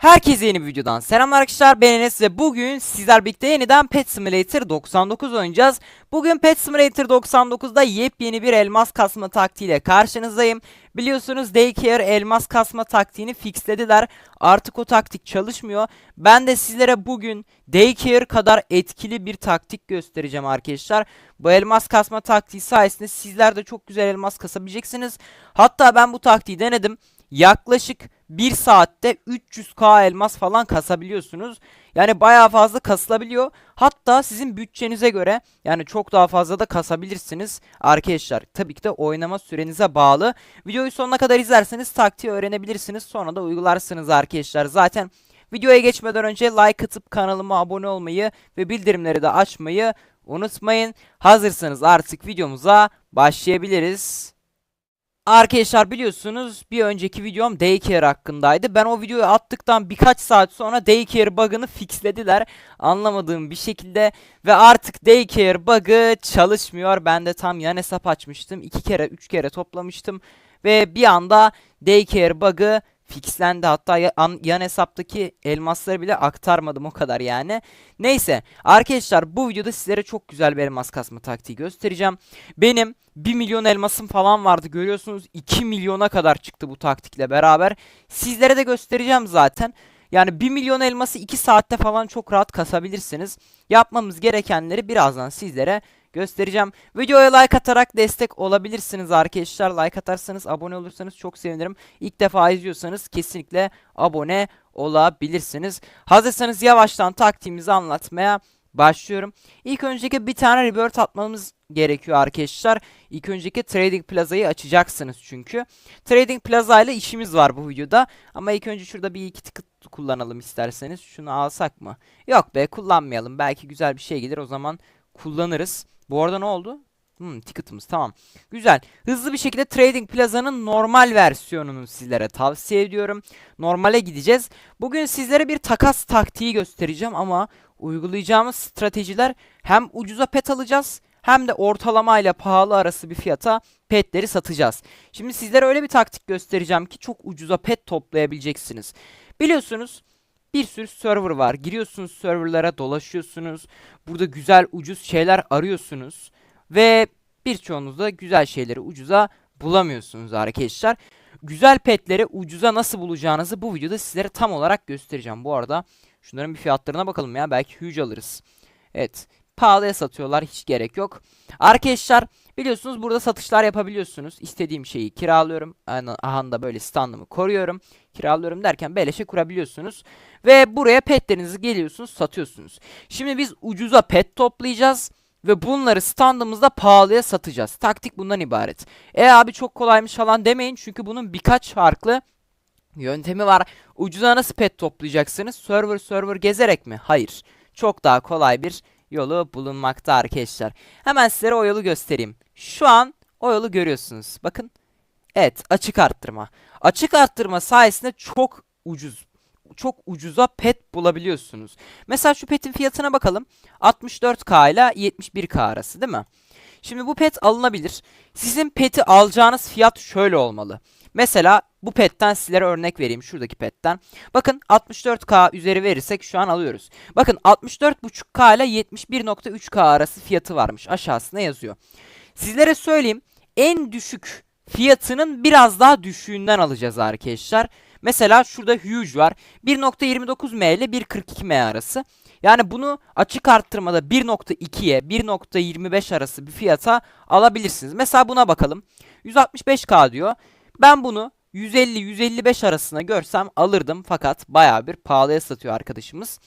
Herkese yeni bir videodan selam arkadaşlar ben Enes ve bugün sizler birlikte yeniden Pet Simulator 99 oynayacağız. Bugün Pet Simulator 99'da yepyeni bir elmas kasma taktiğiyle karşınızdayım. Biliyorsunuz Daycare elmas kasma taktiğini fixlediler. Artık o taktik çalışmıyor. Ben de sizlere bugün Daycare kadar etkili bir taktik göstereceğim arkadaşlar. Bu elmas kasma taktiği sayesinde sizler de çok güzel elmas kasabileceksiniz. Hatta ben bu taktiği denedim. Yaklaşık 1 saatte 300k elmas falan kasabiliyorsunuz. Yani bayağı fazla kasılabiliyor. Hatta sizin bütçenize göre yani çok daha fazla da kasabilirsiniz arkadaşlar. Tabii ki de oynama sürenize bağlı. Videoyu sonuna kadar izlerseniz taktiği öğrenebilirsiniz. Sonra da uygularsınız arkadaşlar. Zaten videoya geçmeden önce like atıp kanalıma abone olmayı ve bildirimleri de açmayı unutmayın. Hazırsanız artık videomuza başlayabiliriz. Arkadaşlar biliyorsunuz bir önceki videom Daycare hakkındaydı. Ben o videoyu attıktan birkaç saat sonra Daycare bug'ını fixlediler. Anlamadığım bir şekilde ve artık Daycare bug'ı çalışmıyor. Ben de tam yan hesap açmıştım. iki kere üç kere toplamıştım. Ve bir anda Daycare bug'ı fixlendi. Hatta ya- an- yan hesaptaki elmasları bile aktarmadım o kadar yani. Neyse arkadaşlar bu videoda sizlere çok güzel bir elmas kasma taktiği göstereceğim. Benim 1 milyon elmasım falan vardı görüyorsunuz 2 milyona kadar çıktı bu taktikle beraber. Sizlere de göstereceğim zaten. Yani 1 milyon elması 2 saatte falan çok rahat kasabilirsiniz. Yapmamız gerekenleri birazdan sizlere göstereceğim. Videoya like atarak destek olabilirsiniz arkadaşlar. Like atarsanız abone olursanız çok sevinirim. İlk defa izliyorsanız kesinlikle abone olabilirsiniz. Hazırsanız yavaştan taktiğimizi anlatmaya başlıyorum. İlk önceki bir tane rebirth atmamız gerekiyor arkadaşlar. İlk önceki Trading Plaza'yı açacaksınız çünkü. Trading Plaza ile işimiz var bu videoda. Ama ilk önce şurada bir iki ticket kullanalım isterseniz. Şunu alsak mı? Yok be kullanmayalım. Belki güzel bir şey gelir o zaman kullanırız. Bu arada ne oldu? Hmm, ticket'ımız tamam. Güzel. Hızlı bir şekilde Trading Plaza'nın normal versiyonunu sizlere tavsiye ediyorum. Normale gideceğiz. Bugün sizlere bir takas taktiği göstereceğim ama uygulayacağımız stratejiler hem ucuza pet alacağız hem de ortalama ile pahalı arası bir fiyata petleri satacağız. Şimdi sizlere öyle bir taktik göstereceğim ki çok ucuza pet toplayabileceksiniz. Biliyorsunuz bir sürü server var. Giriyorsunuz serverlara dolaşıyorsunuz. Burada güzel ucuz şeyler arıyorsunuz. Ve birçoğunuz da güzel şeyleri ucuza bulamıyorsunuz arkadaşlar. Güzel petleri ucuza nasıl bulacağınızı bu videoda sizlere tam olarak göstereceğim. Bu arada şunların bir fiyatlarına bakalım ya. Belki huge alırız. Evet. Pahalıya satıyorlar. Hiç gerek yok. Arkadaşlar biliyorsunuz burada satışlar yapabiliyorsunuz. İstediğim şeyi kiralıyorum. Aha da böyle standımı koruyorum. Kiralıyorum derken beleşe kurabiliyorsunuz. Ve buraya petlerinizi geliyorsunuz satıyorsunuz. Şimdi biz ucuza pet toplayacağız. Ve bunları standımızda pahalıya satacağız. Taktik bundan ibaret. E abi çok kolaymış falan demeyin. Çünkü bunun birkaç farklı yöntemi var. Ucuza nasıl pet toplayacaksınız? Server server gezerek mi? Hayır. Çok daha kolay bir yolu bulunmakta arkadaşlar. Hemen sizlere o yolu göstereyim. Şu an o yolu görüyorsunuz. Bakın. Evet açık arttırma. Açık arttırma sayesinde çok ucuz çok ucuza pet bulabiliyorsunuz. Mesela şu petin fiyatına bakalım. 64k ile 71k arası değil mi? Şimdi bu pet alınabilir. Sizin peti alacağınız fiyat şöyle olmalı. Mesela bu petten sizlere örnek vereyim şuradaki petten. Bakın 64k üzeri verirsek şu an alıyoruz. Bakın 64.5k ile 71.3k arası fiyatı varmış. Aşağısına yazıyor. Sizlere söyleyeyim en düşük fiyatının biraz daha düşüğünden alacağız arkadaşlar. Mesela şurada huge var. 1.29m ile 1.42m arası. Yani bunu açık arttırmada 1.2'ye 1.25 arası bir fiyata alabilirsiniz. Mesela buna bakalım. 165k diyor. Ben bunu 150-155 arasına görsem alırdım fakat baya bir pahalıya satıyor arkadaşımız.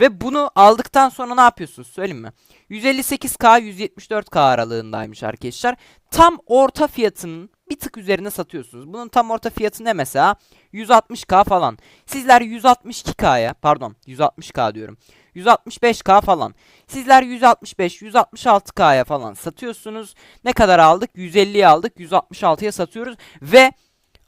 Ve bunu aldıktan sonra ne yapıyorsunuz söyleyeyim mi? 158k 174k aralığındaymış arkadaşlar. Tam orta fiyatının bir tık üzerine satıyorsunuz. Bunun tam orta fiyatı ne mesela? 160k falan. Sizler 162k'ya pardon 160k diyorum. 165k falan. Sizler 165, 166k'ya falan satıyorsunuz. Ne kadar aldık? 150'ye aldık. 166'ya satıyoruz ve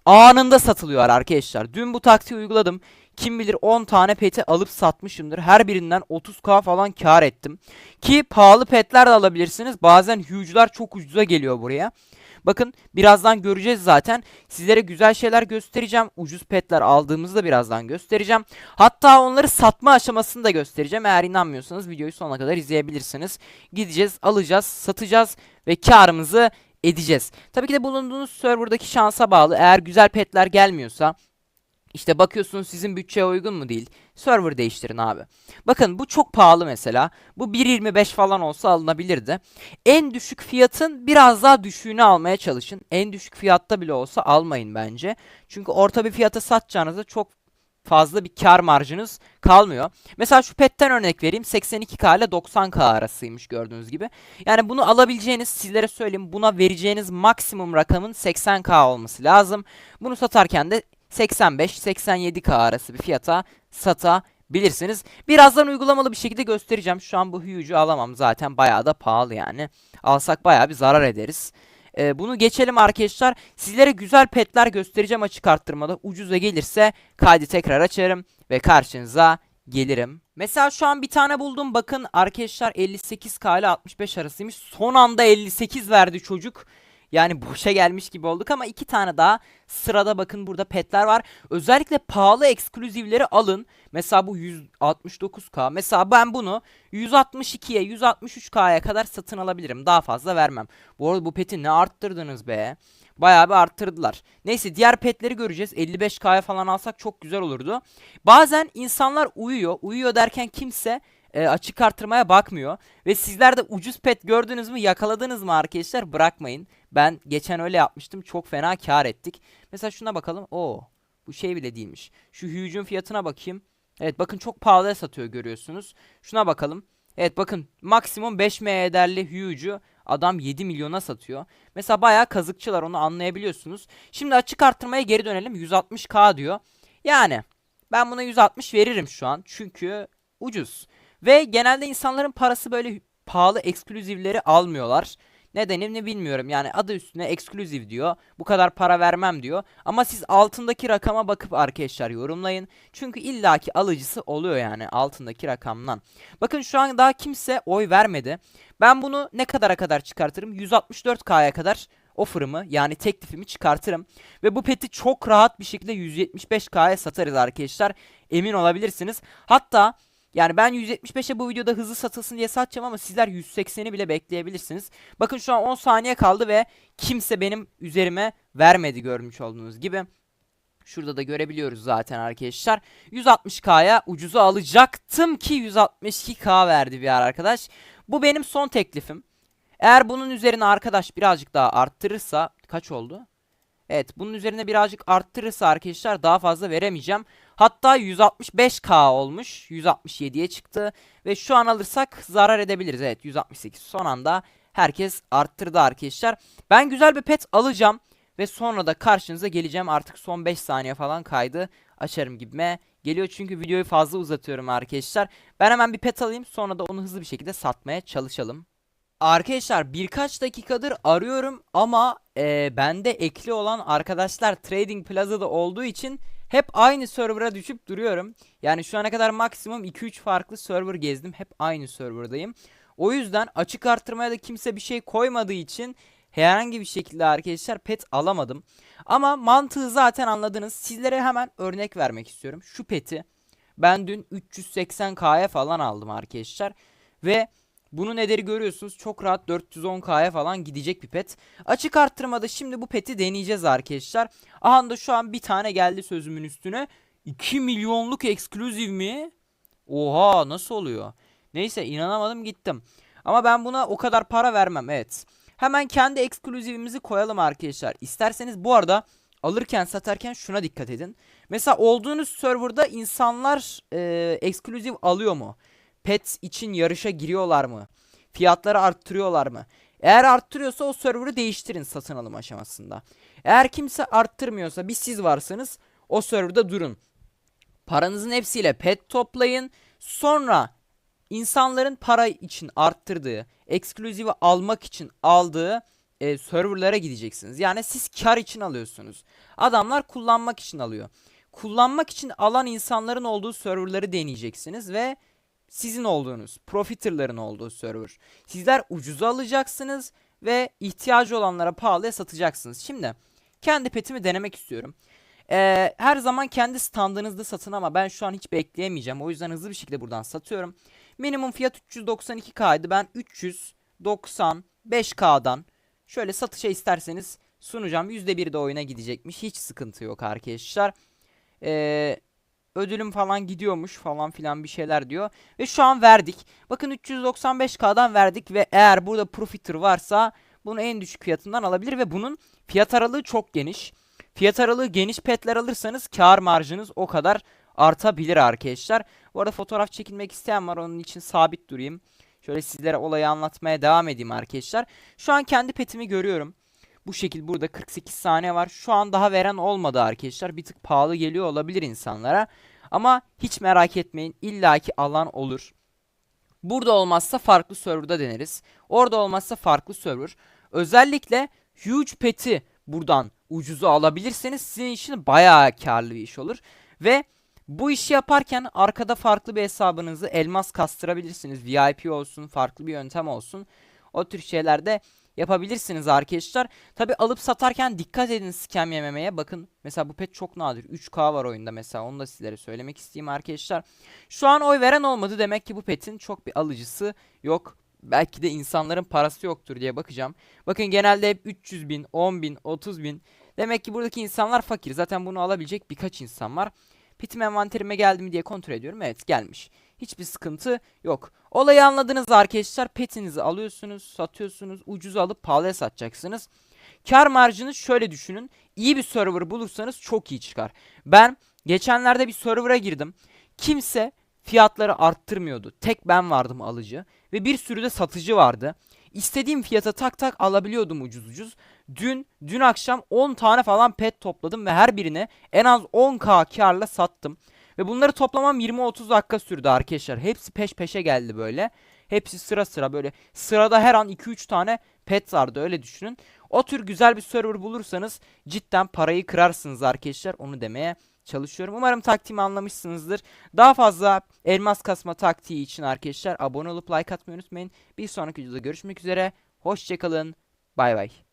anında satılıyor arkadaşlar. Dün bu taktiği uyguladım. Kim bilir 10 tane peti alıp satmışımdır. Her birinden 30k falan kar ettim. Ki pahalı petler de alabilirsiniz. Bazen huge'lar çok ucuza geliyor buraya. Bakın birazdan göreceğiz zaten. Sizlere güzel şeyler göstereceğim. Ucuz petler aldığımızda birazdan göstereceğim. Hatta onları satma aşamasını da göstereceğim. Eğer inanmıyorsanız videoyu sonuna kadar izleyebilirsiniz. Gideceğiz, alacağız, satacağız ve karımızı edeceğiz. Tabii ki de bulunduğunuz serverdaki şansa bağlı. Eğer güzel petler gelmiyorsa işte bakıyorsunuz sizin bütçeye uygun mu değil. Server değiştirin abi. Bakın bu çok pahalı mesela. Bu 1.25 falan olsa alınabilirdi. En düşük fiyatın biraz daha düşüğünü almaya çalışın. En düşük fiyatta bile olsa almayın bence. Çünkü orta bir fiyata satacağınızda çok fazla bir kar marjınız kalmıyor. Mesela şu petten örnek vereyim. 82K ile 90K arasıymış gördüğünüz gibi. Yani bunu alabileceğiniz sizlere söyleyeyim buna vereceğiniz maksimum rakamın 80K olması lazım. Bunu satarken de 85-87K arası bir fiyata satabilirsiniz. Birazdan uygulamalı bir şekilde göstereceğim. Şu an bu Huge'u alamam zaten bayağı da pahalı yani. Alsak bayağı bir zarar ederiz. Ee, bunu geçelim arkadaşlar. Sizlere güzel petler göstereceğim açık arttırmada. Ucuza gelirse kaydı tekrar açarım ve karşınıza gelirim. Mesela şu an bir tane buldum. Bakın arkadaşlar 58k ile 65 arasıymış. Son anda 58 verdi çocuk. Yani boşa gelmiş gibi olduk ama iki tane daha sırada bakın burada petler var. Özellikle pahalı ekskluzivleri alın. Mesela bu 169k. Mesela ben bunu 162'ye 163k'ya kadar satın alabilirim. Daha fazla vermem. Bu arada bu peti ne arttırdınız be. Bayağı bir arttırdılar. Neyse diğer petleri göreceğiz. 55k'ya falan alsak çok güzel olurdu. Bazen insanlar uyuyor. Uyuyor derken kimse e, açık artırmaya bakmıyor. Ve sizler de ucuz pet gördünüz mü yakaladınız mı arkadaşlar bırakmayın. Ben geçen öyle yapmıştım çok fena kar ettik. Mesela şuna bakalım. Oo bu şey bile değilmiş. Şu Huge'un fiyatına bakayım. Evet bakın çok pahalıya satıyor görüyorsunuz. Şuna bakalım. Evet bakın maksimum 5M ederli Huge'u adam 7 milyona satıyor. Mesela bayağı kazıkçılar onu anlayabiliyorsunuz. Şimdi açık arttırmaya geri dönelim. 160k diyor. Yani ben buna 160 veririm şu an. Çünkü ucuz. Ve genelde insanların parası böyle pahalı ekskluzivleri almıyorlar. Nedenini bilmiyorum. Yani adı üstüne ekskluziv diyor. Bu kadar para vermem diyor. Ama siz altındaki rakama bakıp arkadaşlar yorumlayın. Çünkü illaki alıcısı oluyor yani altındaki rakamdan. Bakın şu an daha kimse oy vermedi. Ben bunu ne kadara kadar çıkartırım? 164K'ya kadar offer'ımı yani teklifimi çıkartırım. Ve bu peti çok rahat bir şekilde 175K'ya satarız arkadaşlar. Emin olabilirsiniz. Hatta yani ben 175'e bu videoda hızlı satılsın diye satacağım ama sizler 180'i bile bekleyebilirsiniz. Bakın şu an 10 saniye kaldı ve kimse benim üzerime vermedi görmüş olduğunuz gibi. Şurada da görebiliyoruz zaten arkadaşlar. 160k'ya ucuzu alacaktım ki 162k verdi bir arkadaş. Bu benim son teklifim. Eğer bunun üzerine arkadaş birazcık daha arttırırsa kaç oldu? Evet bunun üzerine birazcık arttırırsa arkadaşlar daha fazla veremeyeceğim. Hatta 165k olmuş. 167'ye çıktı. Ve şu an alırsak zarar edebiliriz. Evet 168 son anda herkes arttırdı arkadaşlar. Ben güzel bir pet alacağım. Ve sonra da karşınıza geleceğim. Artık son 5 saniye falan kaydı. Açarım gibime geliyor çünkü videoyu fazla uzatıyorum arkadaşlar. Ben hemen bir pet alayım sonra da onu hızlı bir şekilde satmaya çalışalım. Arkadaşlar birkaç dakikadır arıyorum ama e, bende ekli olan arkadaşlar Trading Plaza'da olduğu için hep aynı server'a düşüp duruyorum. Yani şu ana kadar maksimum 2-3 farklı server gezdim. Hep aynı serverdayım. O yüzden açık arttırmaya da kimse bir şey koymadığı için herhangi bir şekilde arkadaşlar pet alamadım. Ama mantığı zaten anladınız. Sizlere hemen örnek vermek istiyorum. Şu peti ben dün 380k'ya falan aldım arkadaşlar. Ve bunun ederi görüyorsunuz çok rahat 410k'ya falan gidecek bir pet. Açık arttırmada şimdi bu peti deneyeceğiz arkadaşlar. Aha da şu an bir tane geldi sözümün üstüne. 2 milyonluk ekskluziv mi? Oha nasıl oluyor? Neyse inanamadım gittim. Ama ben buna o kadar para vermem evet. Hemen kendi ekskluzivimizi koyalım arkadaşlar. İsterseniz bu arada alırken satarken şuna dikkat edin. Mesela olduğunuz serverda insanlar e, ekskluziv alıyor mu? Pet için yarışa giriyorlar mı? Fiyatları arttırıyorlar mı? Eğer arttırıyorsa o server'ı değiştirin satın alım aşamasında. Eğer kimse arttırmıyorsa bir siz varsınız o serverda durun. Paranızın hepsiyle pet toplayın. Sonra insanların para için arttırdığı, ekskluzivi almak için aldığı e, serverlara gideceksiniz. Yani siz kar için alıyorsunuz. Adamlar kullanmak için alıyor. Kullanmak için alan insanların olduğu serverları deneyeceksiniz ve sizin olduğunuz, profiterların olduğu server. Sizler ucuza alacaksınız ve ihtiyacı olanlara pahalıya satacaksınız. Şimdi kendi petimi denemek istiyorum. Ee, her zaman kendi standınızda satın ama ben şu an hiç bekleyemeyeceğim. O yüzden hızlı bir şekilde buradan satıyorum. Minimum fiyat 392K'ydı. Ben 395K'dan şöyle satışa isterseniz sunacağım. %1 de oyuna gidecekmiş. Hiç sıkıntı yok arkadaşlar. Ee, ödülüm falan gidiyormuş falan filan bir şeyler diyor. Ve şu an verdik. Bakın 395K'dan verdik ve eğer burada profiter varsa bunu en düşük fiyatından alabilir ve bunun fiyat aralığı çok geniş. Fiyat aralığı geniş petler alırsanız kar marjınız o kadar artabilir arkadaşlar. Bu arada fotoğraf çekilmek isteyen var onun için sabit durayım. Şöyle sizlere olayı anlatmaya devam edeyim arkadaşlar. Şu an kendi petimi görüyorum. Bu şekil burada 48 saniye var. Şu an daha veren olmadı arkadaşlar. Bir tık pahalı geliyor olabilir insanlara. Ama hiç merak etmeyin illaki alan olur. Burada olmazsa farklı serverda deneriz. Orada olmazsa farklı server. Özellikle huge pet'i buradan ucuza alabilirseniz sizin için bayağı karlı bir iş olur. Ve bu işi yaparken arkada farklı bir hesabınızı elmas kastırabilirsiniz. VIP olsun, farklı bir yöntem olsun. O tür şeyler de yapabilirsiniz arkadaşlar. Tabi alıp satarken dikkat edin scam yememeye. Bakın mesela bu pet çok nadir. 3K var oyunda mesela. Onu da sizlere söylemek isteyeyim arkadaşlar. Şu an oy veren olmadı. Demek ki bu petin çok bir alıcısı yok. Belki de insanların parası yoktur diye bakacağım. Bakın genelde hep 300 bin, 10 bin, 30 bin. Demek ki buradaki insanlar fakir. Zaten bunu alabilecek birkaç insan var. Pitim envanterime geldi mi diye kontrol ediyorum. Evet gelmiş. Hiçbir sıkıntı yok. Olayı anladınız arkadaşlar. Petinizi alıyorsunuz, satıyorsunuz. Ucuza alıp pahalıya satacaksınız. Kar marjını şöyle düşünün. İyi bir server bulursanız çok iyi çıkar. Ben geçenlerde bir server'a girdim. Kimse fiyatları arttırmıyordu. Tek ben vardım alıcı ve bir sürü de satıcı vardı. İstediğim fiyata tak tak alabiliyordum ucuz ucuz. Dün dün akşam 10 tane falan pet topladım ve her birine en az 10k karla sattım. Ve bunları toplamam 20-30 dakika sürdü arkadaşlar. Hepsi peş peşe geldi böyle. Hepsi sıra sıra böyle. Sırada her an 2-3 tane pet vardı öyle düşünün. O tür güzel bir server bulursanız cidden parayı kırarsınız arkadaşlar. Onu demeye çalışıyorum. Umarım taktiğimi anlamışsınızdır. Daha fazla elmas kasma taktiği için arkadaşlar abone olup like atmayı unutmayın. Bir sonraki videoda görüşmek üzere. Hoşçakalın. Bay bay.